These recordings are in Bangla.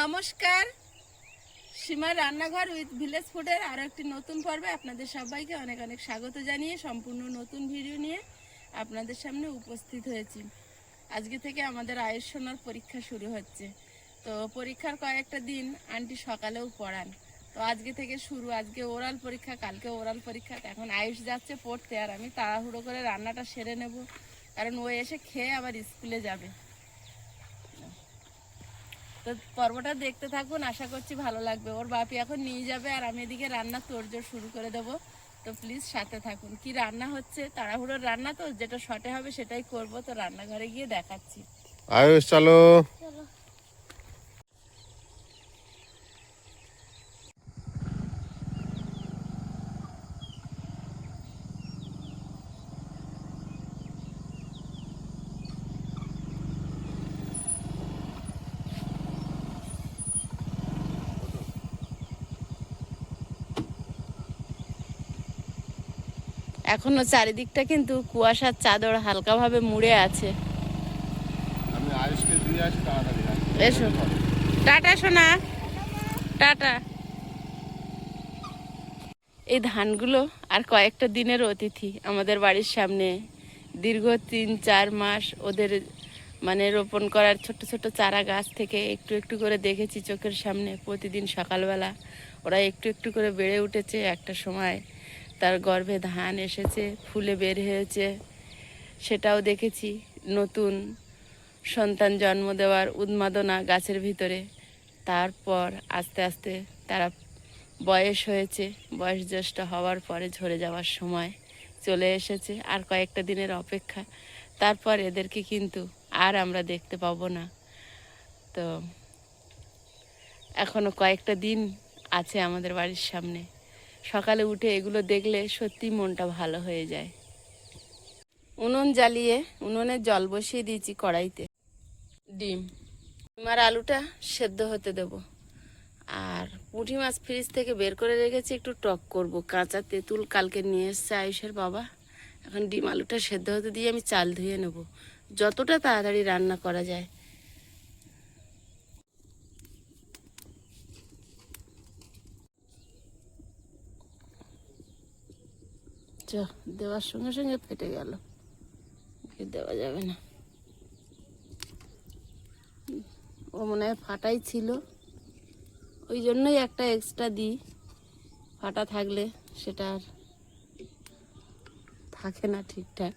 নমস্কার। সীমার রান্নাঘর উইথ ভিলেজ ফুডের আরও একটি নতুন পর্বে আপনাদের সবাইকে অনেক অনেক স্বাগত জানিয়ে সম্পূর্ণ নতুন ভিডিও নিয়ে আপনাদের সামনে উপস্থিত হয়েছি। আজকে থেকে আমাদের আয়ুষ সোনার পরীক্ষা শুরু হচ্ছে। তো পরীক্ষার কয়েকটা দিন আন্টি সকালেও পড়ান। তো আজকে থেকে শুরু, আজকে ওরাল পরীক্ষা, কালকে ওরাল পরীক্ষা। এখন আয়ুষ যাচ্ছে পড়তে আর আমি তাড়াহুড়ো করে রান্নাটা সেরে নেব। কারণ ও এসে খেয়ে আবার স্কুলে যাবে। তো পর্বটা দেখতে থাকুন আশা করছি ভালো লাগবে। ওর বাপি এখন নিয়ে যাবে আর আমি এদিকে রান্না তোড়জোড় শুরু করে দেব। তো প্লিজ সাথে থাকুন। কি রান্না হচ্ছে? তাড়াহুড়োর রান্না তো যেটা শটে হবে সেটাই করব। তো রান্নাঘরে গিয়ে দেখাচ্ছি। আয়ুষ চলো। এখনও চারিদিকটা কিন্তু কুয়াশার চাদর হালকাভাবে মুড়ে আছে। এসো। টাটা সোনা। টাটা। এই ধানগুলো আর কয়েকটা দিনের অতিথি আমাদের বাড়ির সামনে। দীর্ঘ তিন চার মাস ওদের মানে রোপণ করার ছোট ছোট চারা গাছ থেকে একটু একটু করে দেখেছি চোখের সামনে। প্রতিদিন সকালবেলা ওরা একটু একটু করে বেড়ে উঠেছে একটা সময়। তার গর্ভে ধান এসেছে, ফুলে বের হয়েছে। সেটাও দেখেছি নতুন সন্তান জন্ম দেওয়ার উন্মাদনা গাছের ভিতরে। তারপর আস্তে আস্তে তারা বয়স হয়েছে, বয়স জ্যেষ্ঠ হওয়ার পরে ঝরে যাওয়ার সময় চলে এসেছে আর কয়েকটা দিনের অপেক্ষা। তারপর এদেরকে কিন্তু আর আমরা দেখতে পাবো না। তো এখনও কয়েকটা দিন আছে আমাদের বাড়ির সামনে। সকালে উঠে এগুলো দেখলে সত্যি মনটা ভালো হয়ে যায়। উনুন জ্বালিয়ে উনুনে জল বসিয়ে দিয়েছি কড়াইতে। ডিম আর আলুটা সেদ্ধ হতে দেব। আর পুঁটি মাছ ফ্রিজ থেকে বের করে রেখেছি, একটু টক করব। কাঁচা তেঁতুল কালকে নিয়ে এসছে আয়ুষের বাবা। এখন ডিম আলুটা সেদ্ধ হতে দিয়ে আমি চাল ধুয়ে নেব। যতটা তাড়াতাড়ি রান্না করা যায়। দেওয়ার সঙ্গে সঙ্গে ফেটে গেল। দেওয়া যাবে না। ও মনে হয় ফাটাই ছিল। ওই জন্যই একটা এক্সট্রা দিই। ফাটা থাকলে সেটা আর থাকে না ঠিকঠাক।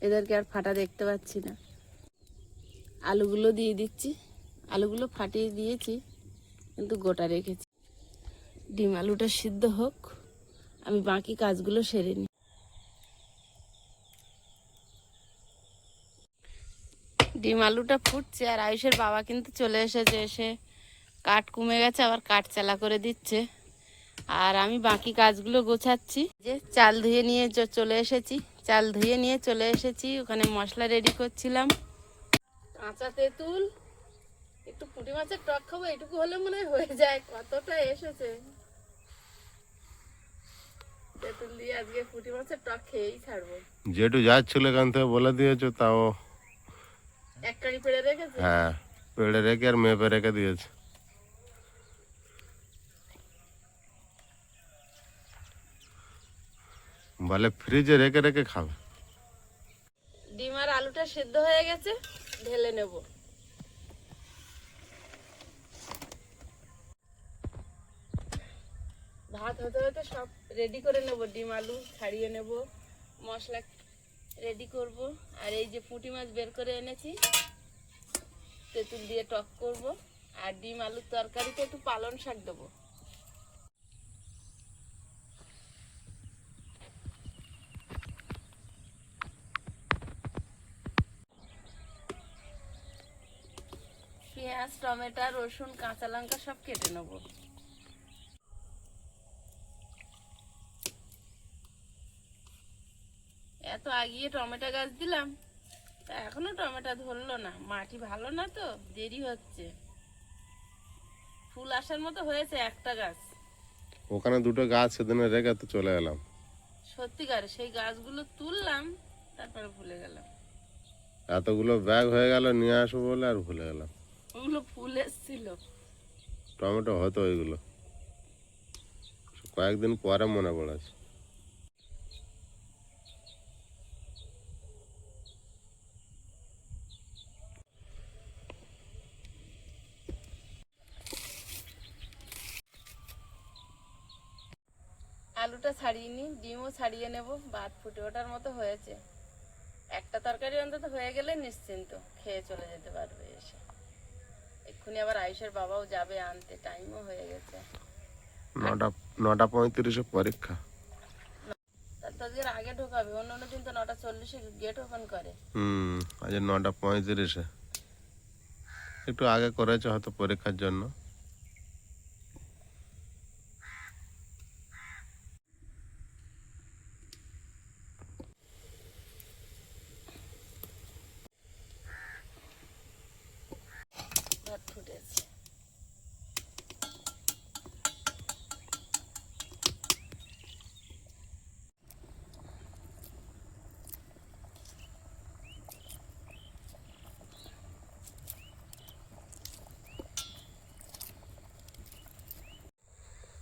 এদেরকে আর ফাটা দেখতে পাচ্ছি না। আলুগুলো দিয়ে দিচ্ছি। আলুগুলো ফাটিয়ে দিয়েছি, কিন্তু গোটা রেখেছি। ডিম আলুটা সিদ্ধ হোক। আমি বাকি কাজগুলো সেরে নিই ডিম আলুটা ফুটছে আর আয়ুষের বাবা কিন্তু চলে এসেছে, এসে কাঠ কমে গেছে, আবার কাঠ চালা করে দিচ্ছে। আর আমি বাকি কাজগুলো গোছাচ্ছি। যে চাল ধুয়ে নিয়ে চলে এসেছি। চাল ধুয়ে নিয়ে চলে এসেছি, ওখানে মশলা রেডি করছিলাম। কাঁচা তেঁতুল, একটু পুঁটি মাছের টক খাব এটুকু হলে মনে হয়ে যায়, কতটা এসেছে। তেঁতুল দিয়ে আজকে পুঁটি মাছের টক খেয়েই ছাড়বো। যেটু যাচ্ছিল এখান থেকে বলে দিয়েছ তাও এক কাড়ি পেড়ে রেখেছে? হ্যাঁ পেড়ে রেখে আর মেপে রেখে দিয়েছে। বলে ফ্রিজে রেখে রেখে খাবে। ডিম আর আলুটা সিদ্ধ হয়ে গেছে ঢেলে নেব। ভাত হতে হতে সব রেডি করে নেব, ডিম, আলু ছাড়িয়ে নেব, মশলা রেডি করব। আর এই যে পুঁটি মাছ বের করে এনেছি, তেঁতুল দিয়ে টক করব। আর ডিম, আলুর তরকারিতে একটু পালং শাক দেবো। পেঁয়াজ, টমেটো, রসুন, কাঁচা লঙ্কা সব কেটে নেব। এত আগিয়ে টমেটো গাছ দিলাম। তা এখনও টমেটো ধরলো না। মাটি ভালো না তো দেরি হচ্ছে। ফুল আসার মতো হয়েছে একটা গাছ। ওখানে দুটো গাছ সেদিনে রেখে তো চলে এলাম। সত্যিকার সেই গাছগুলো তুললাম তারপরে ভুলে গেলাম। এতগুলো ব্যাগ হয়ে গেল নিয়ে আসব বলে আর ভুলে গেলাম। ওগুলো ফুল এসেছিল। টমেটো হতো ওইগুলো। কয়েকদিন পরে মনে পড়েছে। আলুটা ছাড়িয়ে নি ডিমও ছাড়িয়ে নেব ভাত ফুটে ওঠার মতো হয়েছে। একটা তরকারি অন্তত হয়ে গেলে নিশ্চিন্ত খেয়ে চলে যেতে পারবে এসে। এক্ষুনি আবার আয়ুষের বাবাও যাবে আনতে টাইমও হয়ে গেছে। নটা নটা পঁয়ত্রিশে পরীক্ষা। তার তো আগে ঢোকাবে অন্য অন্য দিন তো নটা চল্লিশে গেট ওপেন করে। হুম আজ নটা পঁয়ত্রিশে। একটু আগে করেছে হয়তো পরীক্ষার জন্য ভাত ফুটেছে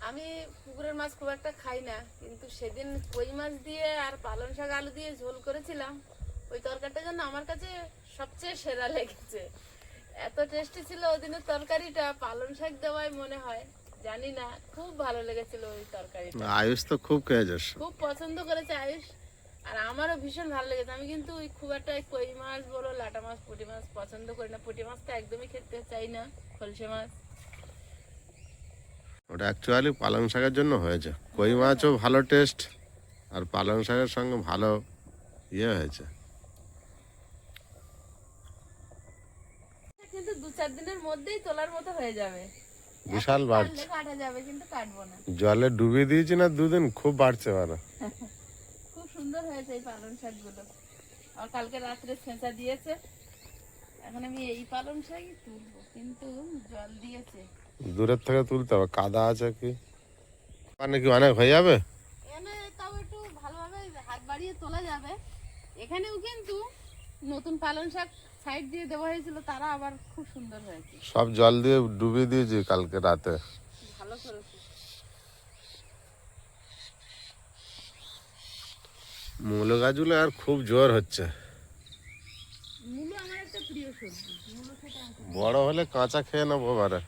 আমি পুকুরের মাছ খুব একটা খাই না কিন্তু সেদিন কই মাছ দিয়ে আর পালং শাক আলু দিয়ে ঝোল করেছিলাম ওই তরকারিটা যেন আমার কাছে সবচেয়ে সেরা লেগেছে। এত টেস্টি ছিল ওদিনের তরকারিটা পালং শাক দেওয়ায় মনে হয় জানি না খুব ভালো লেগেছিল ওই তরকারিটা। আয়ুষ তো খুব খেয়েছিস খুব পছন্দ করেছে আয়ুষ আর আমারও ভীষণ ভালো লেগেছে। আমি কিন্তু ওই খুব একটা কই মাছ বলো লাটা মাছ পুঁটি মাছ পছন্দ করি না। পুঁটি মাছটা একদমই খেতে চাই না খলসে মাছ। ওটা অ্যাকচুয়ালি পালং শাকের জন্য হয়েছে। কই মাছও ভালো টেস্ট আর পালং শাকের সঙ্গে ভালো ইয়ে হয়েছে। কিন্তু দু চার দিনের মধ্যেই তোলার মতো হয়ে যাবে। বিশাল বাড়ছে। কাটা যাবে কিন্তু কাটবো না। জলে ডুবিয়ে দিয়েছি না দুদিন খুব বাড়ছে মানে। খুব সুন্দর হয়েছে এই পালং শাকগুলো। আর কালকে রাত্রে ছেঁচা দিয়েছে। এখন আমি এই পালং শাকই তুলবো কিন্তু জল দিয়েছে। দূরের থেকে তুলতে হবে কাদা আছে কি? মানে কি অনেক হয়ে যাবে? এনে তাও একটু ভালোভাবে হাত বাড়িয়ে তোলা যাবে। এখানেও কিন্তু নতুন শাক সাইড দিয়ে দেওয়া হয়েছিল তারা আবার খুব সুন্দর হয়েছে। সব জল দিয়ে ডুবিয়ে দিয়েছি কালকে রাতে। ভালো করেছে। মূলো গাছগুলো আর খুব জোর হচ্ছে। বড় হলে কাঁচা খেয়ে নেব এবারে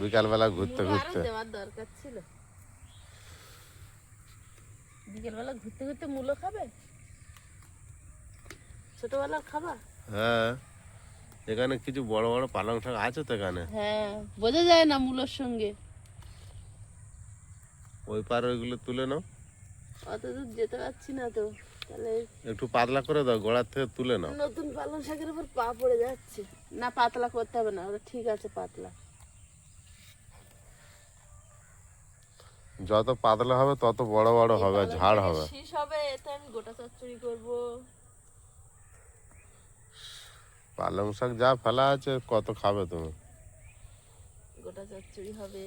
বিকালবেলা ঘুরতে ঘুরতে। দেওয়ার দরকার ছিল। বিকেলবেলা ঘুরতে ঘুরতে মূলো খাবে? ছোটবেলার খাবার? হ্যাঁ। এখানে কিছু বড় বড় পালং শাক আছে তো এখানে? হ্যাঁ বোঝা যায় না মূলোর সঙ্গে। ওই পার ওইগুলো তুলে নাও। অত দূর যেতে পারছি না তো তাহলে একটু পাতলা করে দাও গোড়ার থেকে তুলে নাও। নতুন পালং শাকের উপর পা পড়ে যাচ্ছে। না পাতলা করতে হবে না ওটা ঠিক আছে পাতলা। যত পাতলা হবে তত বড় বড় হবে ঝাড় হবে। শীষ হবে এতে আমি গোটা চচ্চড়ি করব। পালং শাক যা ফেলা আছে কত খাবে তুমি? গোটা চচ্চড়ি হবে।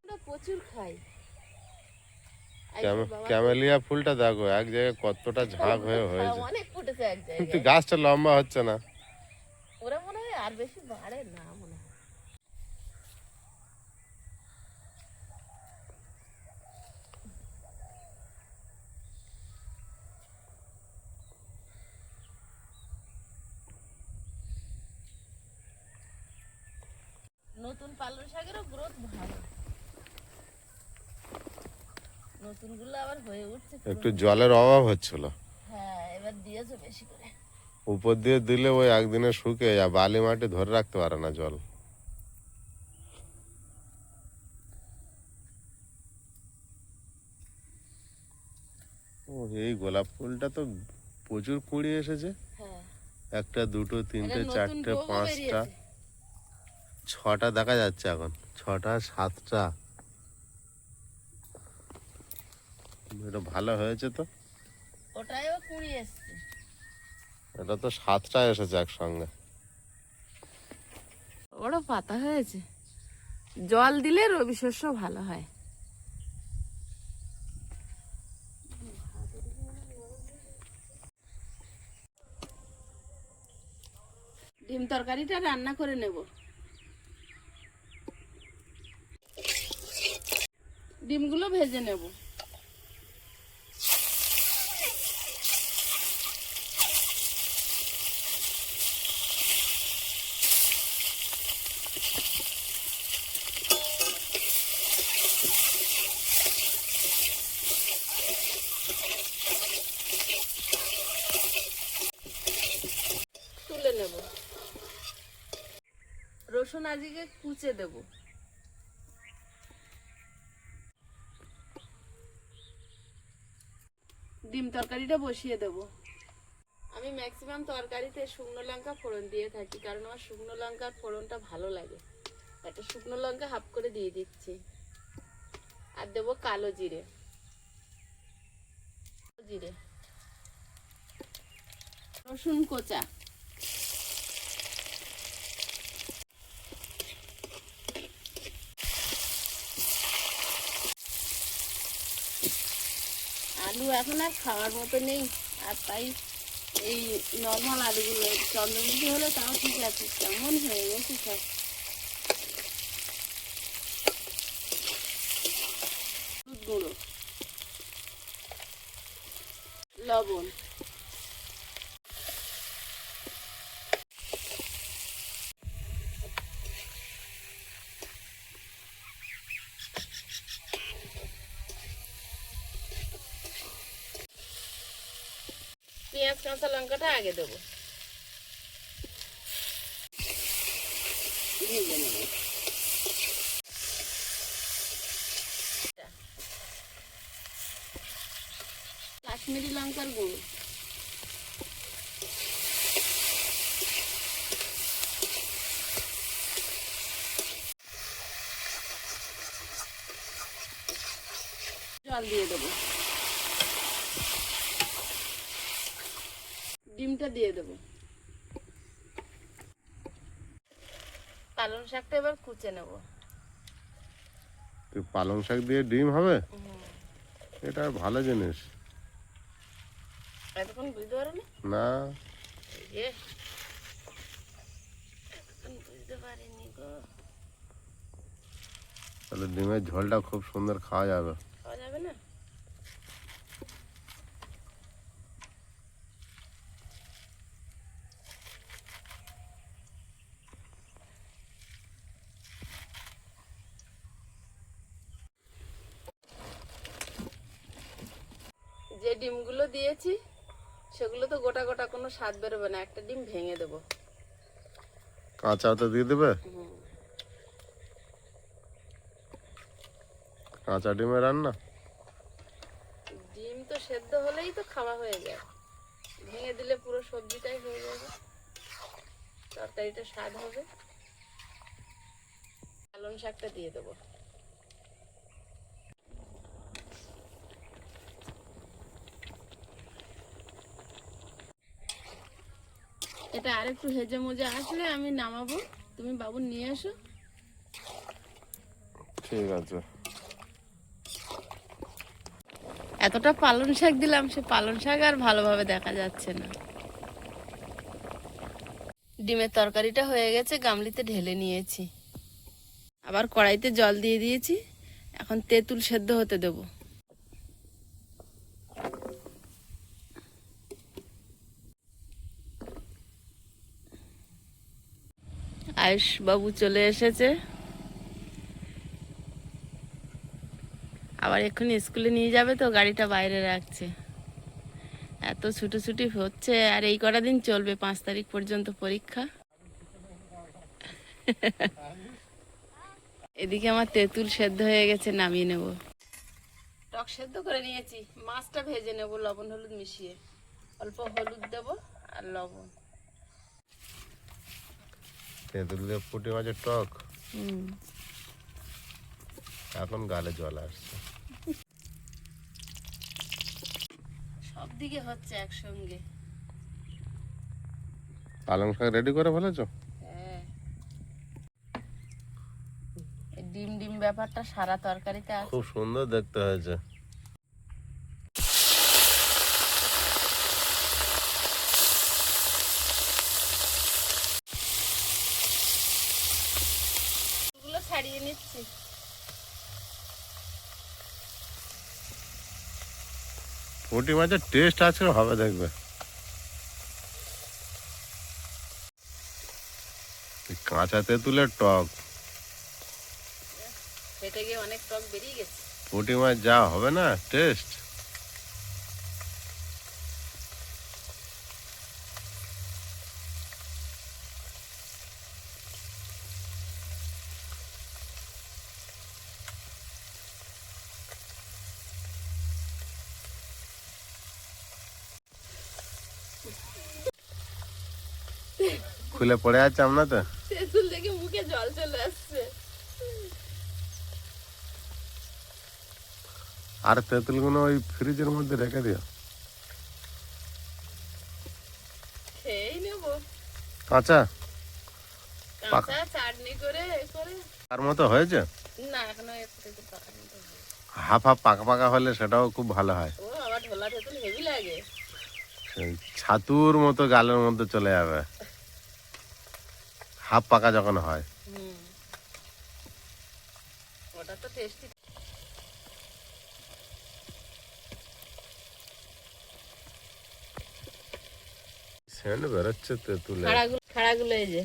আমরা প্রচুর খাই। ক্যামেলিয়া ফুলটা দেখো এক জায়গায় কতটা ঝাঁক হয়ে হয়েছে। অনেক ফুটেছে এক জায়গায়। গাছটা লম্বা হচ্ছে না। ওরা মনে হয় আর বেশি বাড়ে না মনে হয় নতুন পালং শাকেরও গ্রোথ ভালো। নতুনগুলো আবার হয়ে উঠছে একটু জলের অভাব হচ্ছিল। হ্যাঁ এবার দিয়েছে বেশি করে। উপর দিয়ে দিলে ওই একদিনে শুকে যায় বালি মাটি ধরে রাখতে পারে না জল। ও এই গোলাপ ফুলটা তো প্রচুর কুড়ি এসেছে। হ্যাঁ। একটা দুটো তিনটে চারটে পাঁচটা। ছটা দেখা যাচ্ছে এখন। ছটা সাতটা। এটা ভালো হয়েছে তো? ওটাইও কুড়ি এসছে। এটা তো সাতটা এসেছে একসঙ্গে। বড় পাতা হয়েছে। জল দিলে রবি শস্য ভালো হয়। ডিম তরকারিটা রান্না করে নেব। ডিমগুলো ভেজে নেব। তুলে নেব। রসুন আজকে কুচে দেব। ডিম তরকারিটা বসিয়ে দেব। আমি ম্যাক্সিমাম তরকারিতে শুকনো লঙ্কা ফোড়ন দিয়ে থাকি, কারণ আমার শুকনো লঙ্কার ফোড়নটা ভালো লাগে। একটা শুকনো লঙ্কা হাফ করে দিয়ে দিচ্ছি। আর দেবো কালো জিরে। জিরে। রসুন কোচা। আলু এখন আর খাওয়ার মতো নেই। আর তাই এই নর্মাল আলুগুলো, চন্দ্রমুখী হলে তাও ঠিক আছে, কেমন হয়ে গেছে সব। লবণ পেঁয়াজ কাঁচা আগে দেবো। কাশ্মীরি লঙ্কার গুঁড়ো। জল দিয়ে দেবো। ডিমটা দিয়ে দেবো। পালং শাকটা এবার কুচে নেব। তুই পালং শাক দিয়ে ডিম হবে? এটা ভালো জিনিস। এতক্ষণ বুঝতে পারো না। এ বুঝতে পারিনি গো। তাহলে ডিমের ঝোলটা খুব সুন্দর খাওয়া যাবে খাওয়া যাবে না যে ডিমগুলো দিয়েছি সেগুলো তো গোটা গোটা কোনো স্বাদ বেরোবে না একটা ডিম ভেঙে দেবো। কাঁচা তো দিয়ে দেবে? কাঁচা ডিমের রান্না? ডিম তো সেদ্ধ হলেই তো খাওয়া হয়ে যায়। ভেঙে দিলে পুরো সবজিটাই হয়ে যাবে। তরকারিটা স্বাদ হবে। পালং শাকটা দিয়ে দেবো। এটা আরেকটু হেজে মজে আসলে আমি নামাবো। তুমি বাবু নিয়ে এসো। ঠিক আছে। এতটা পালং শাক দিলাম সে পালং শাক আর ভালোভাবে দেখা যাচ্ছে না। ডিমের তরকারিটা হয়ে গেছে গামলিতে ঢেলে নিয়েছি। আবার কড়াইতে জল দিয়ে দিয়েছি। এখন তেঁতুল সেদ্ধ হতে দেব। আয়ুষ বাবু চলে এসেছে। আবার এক্ষুনি স্কুলে নিয়ে যাবে তো, গাড়িটা বাইরে রাখছে। এত ছুটোছুটি হচ্ছে, আর এই কটা দিন চলবে, পাঁচ তারিখ পর্যন্ত পরীক্ষা। এদিকে আমার তেঁতুল সেদ্ধ হয়ে গেছে, নামিয়ে নেব। টক সেদ্ধ করে নিয়েছি, মাছটা ভেজে নেব, লবণ, হলুদ মিশিয়ে। অল্প হলুদ দেব আর লবণ। তেঁতুল দিয়ে পুঁটি মাছের টক। হুম। এখন গালে জল আসছে। সব দিকে হচ্ছে একসঙ্গে। পালং শাক রেডি করে ফেলেছো? হ্যাঁ। এই ডিম ডিম ব্যাপারটা সারা তরকারিতে খুব সুন্দর দেখতে হয়েছে। নিচ্ছি পুঁটি মাছের টেস্ট আজকে হবে দেখবে। কাঁচা তেঁতুলের টক। ফেটে গিয়ে অনেক টক বেরিয়ে গেছে। পুঁটি মাছ যা হবে না টেস্ট খুলে পড়ে আছে আমরা তো তেঁতুল দেখে মুখে জল চলে আসছে। আর তেঁতুলগুলো ওই ফ্রিজের মধ্যে রেখে দিও। খেয়েই নেব। কাঁচা? কাঁচা চাটনি করে করে। তার মতো হয়েছে? না এখনও একটু তেঁতুল পাকানো হাফ হাফ পাকা পাকা হলে সেটাও খুব ভালো হয়। ও আবার ঢোলা তেঁতুল হেভি লাগে। ছাতুর মতো গালের মধ্যে চলে যাবে। হাফ পাকা যখন হয়। হুম। ওটা তো টেস্টি সেন্ট বেরোচ্ছে তেঁতুলে। খাড়াগুলো খাড়াগুলো এই যে।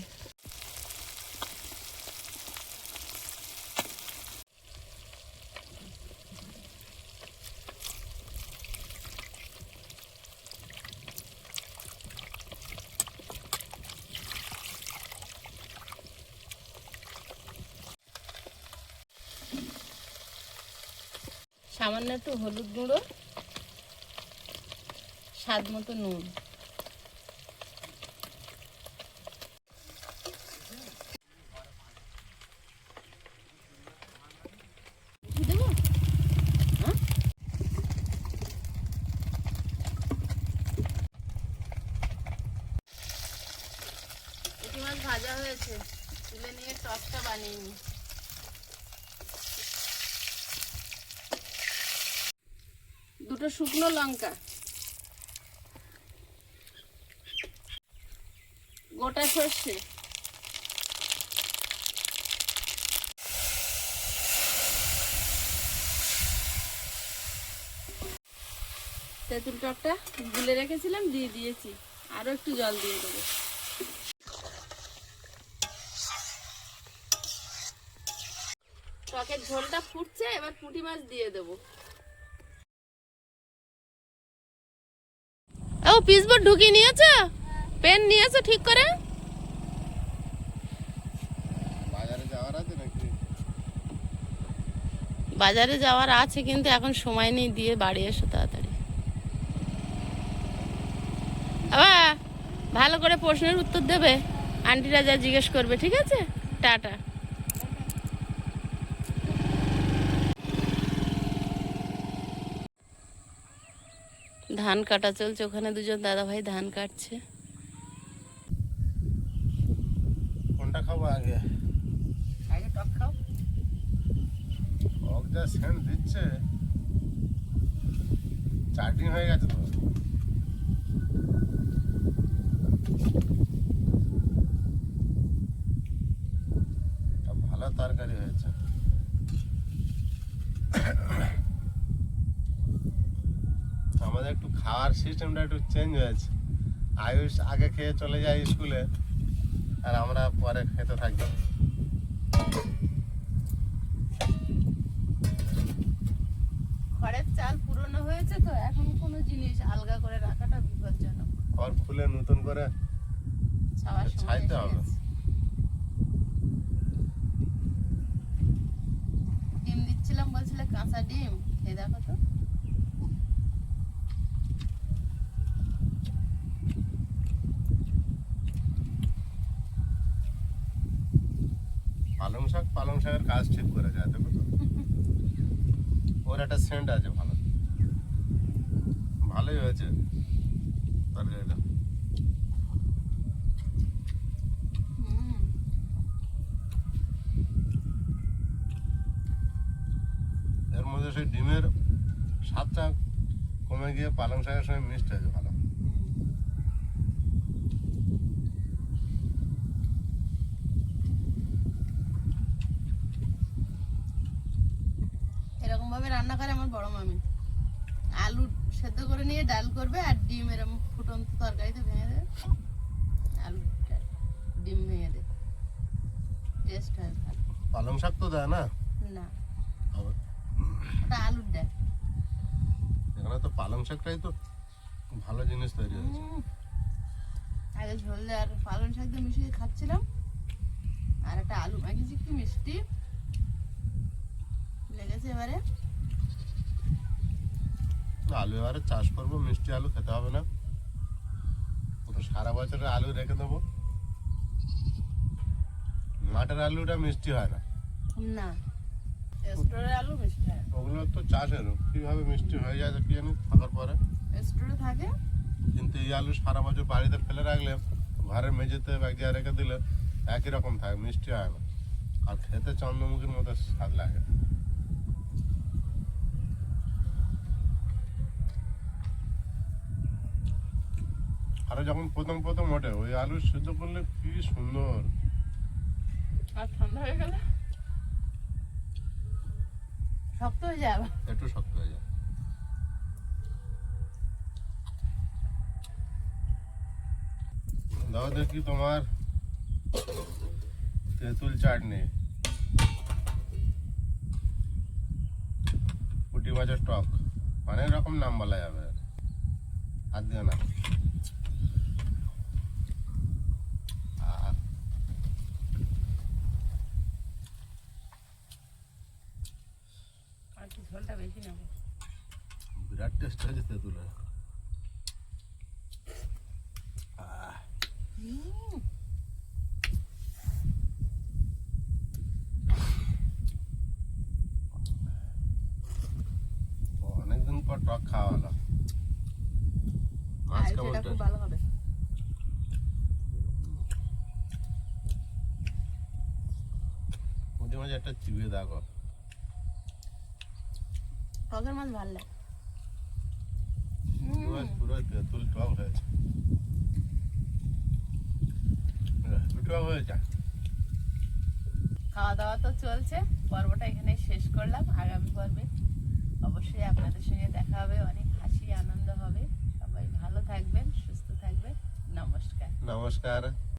একটু হলুদ গুঁড়ো স্বাদ মতো নুন। ভাজা হয়েছে। তুলে নিয়ে টকটা বানিয়ে নি দুটো শুকনো লঙ্কা। গোটা সর্ষে। তেঁতুল টকটা গুলে রেখেছিলাম, দিয়ে দিয়েছি। আরও একটু জল দিয়ে দেবো। টকের ঝোলটা ফুটছে, এবার পুঁটি মাছ দিয়ে দেবো। পিসবোর্ড ঢুকিয়ে নিয়েছো? পেন নিয়েছো ঠিক করে? বাজারে যাওয়ার আছে কিন্তু এখন সময় নেই দিয়ে বাড়ি এসো তাড়াতাড়ি। ভালো করে প্রশ্নের উত্তর দেবে। আন্টিরা যা জিজ্ঞেস করবে ঠিক আছে? টাটা। ধান কাটা চলছে ওখানে দুজন দাদা ভাই ধান কাটছে। কোনটা খাব আগে? আগে টক খাও। টক যা সেন্ট দিচ্ছে চাটনি হয়ে গেছে তো। ভালো তরকারি হয়েছে আমাদের একটু খাওয়ার সিস্টেমটা একটু চেঞ্জ হয়েছে। আয়ুষ আগে খেয়ে চলে যায় স্কুলে আর আমরা পরে খেতে থাকি। খড়ের চাল পুরনো হয়েছে তো এখন কোনো জিনিস আলগা করে রাখাটা বিপজ্জনক। খুলে নতুন করে ছাইতে হবে। ডিম দিচ্ছিলাম বলছিলে কাঁচা ডিম খেয়ে দেখো তো পালং শাক, পালং শাকের কাজ ঠিক করে যায়, দেখো ওর একটা সেন্ট আছে ভালো। ভালোই হয়েছে। তরকারিটা এর মধ্যে সেই ডিমের স্বাদটা কমে গিয়ে পালং শাকের সঙ্গে মিক্সড হয়েছে ভালো। ভাবে রান্না করে আমার বড় মামি। আলু সেদ্ধ করে নিয়ে ডাল করবে আর ডিম এরম ফুটন্ত তরকারিতে ভেঙে দেবে। আলু ডিম ভেঙে দেবে। টেস্ট হয় ভালো পালং শাক তো দেয় না? না। ওটা আলুর ডাল। এখানে তো পালং শাকটাই তো ভালো জিনিস তৈরি হয়েছে। আগে ঝোল দিয়ে আর পালং শাক দিয়ে মিশিয়ে খাচ্ছিলাম। আর একটা আলু মাখিয়েছি কি মিষ্টি লেগেছে এবারে? আলু এবারে চাষ করব মিষ্টি আলু খেতে হবে না। সারা বছরের আলু রেখে দেবো। মাঠের আলুটা মিষ্টি হয় না। না। স্টোরের আলু মিষ্টি হয় ওগুলো তো চাষেরও। কীভাবে মিষ্টি হয়ে যায় কি জানি থাকার পরে। স্টোরে থাকে? কিন্তু এই আলু সারা বছর বাড়িতে ফেলে রাখলে ঘরের মেঝেতে এক জায়গায় রেখে দিলে একই রকম থাকে মিষ্টি হয় না। আর খেতে চন্দ্রমুখীর মতো স্বাদ লাগে আরও যখন প্রথম প্রথম ওঠে ওই আলু সিদ্ধ করলে কি সুন্দর। আর ঠান্ডা হয়ে গেলে? শক্ত হয়ে যায় একটু শক্ত হয়ে যায়। দাও দেখি তোমার তেঁতুল চাটনি। পুটি মাছের টক। অনেক রকম নাম বলা যাবে। হাত দিও না আহ, আর কি ঝোলটা বেশি নেব বিরাট টেস্ট হয়েছে তেঁতুলের। আহ, অনেকদিন পর টক খাওয়া হলো। মাছ আর কেমন সেটা খুব ভালো হবে। পুঁটি একটা চিবিয়ে দেখো টকের মাছ ভালো লাগে। খাওয়া দাওয়া তো চলছে পর্বটা এখানে শেষ করলাম। আগামী পর্বে অবশ্যই আপনাদের সঙ্গে দেখা হবে অনেক হাসি আনন্দ হবে। সবাই ভালো থাকবেন সুস্থ থাকবেন। নমস্কার। নমস্কার।